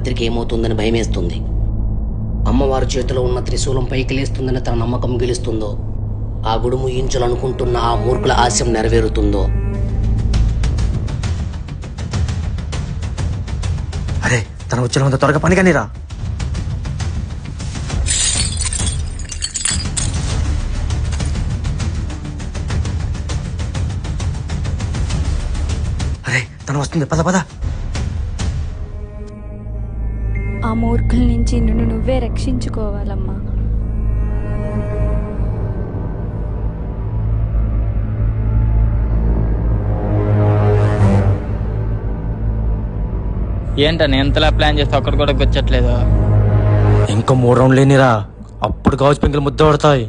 రాత్రికి ఏమవుతుందని భయమేస్తుంది. అమ్మవారి చేతిలో ఉన్న త్రిశూలం పైకి లేస్తుందని తన నమ్మకం గెలుస్తుందో ఆ గుడి ముయించాలనుకుంటున్న ఆ మూర్ఖుల ఆశయం నెరవేరుతుందో. అరే తను వచ్చిన త్వరగా పని కానీరా అరే తను వస్తుంది. పద పద. ఆ మూర్ఖుల నుంచి నిన్ను నువ్వే రక్షించుకోవాలమ్మా. ఏంటని ఎంతలా ప్లాన్ చేస్తే ఒక్కడు కూడా గుచ్చట్లేదు? ఇంకో మూడు రౌండ్లు లేనిరా అప్పుడు కావచ్చు పెంకులు ముద్ద పడతాయి.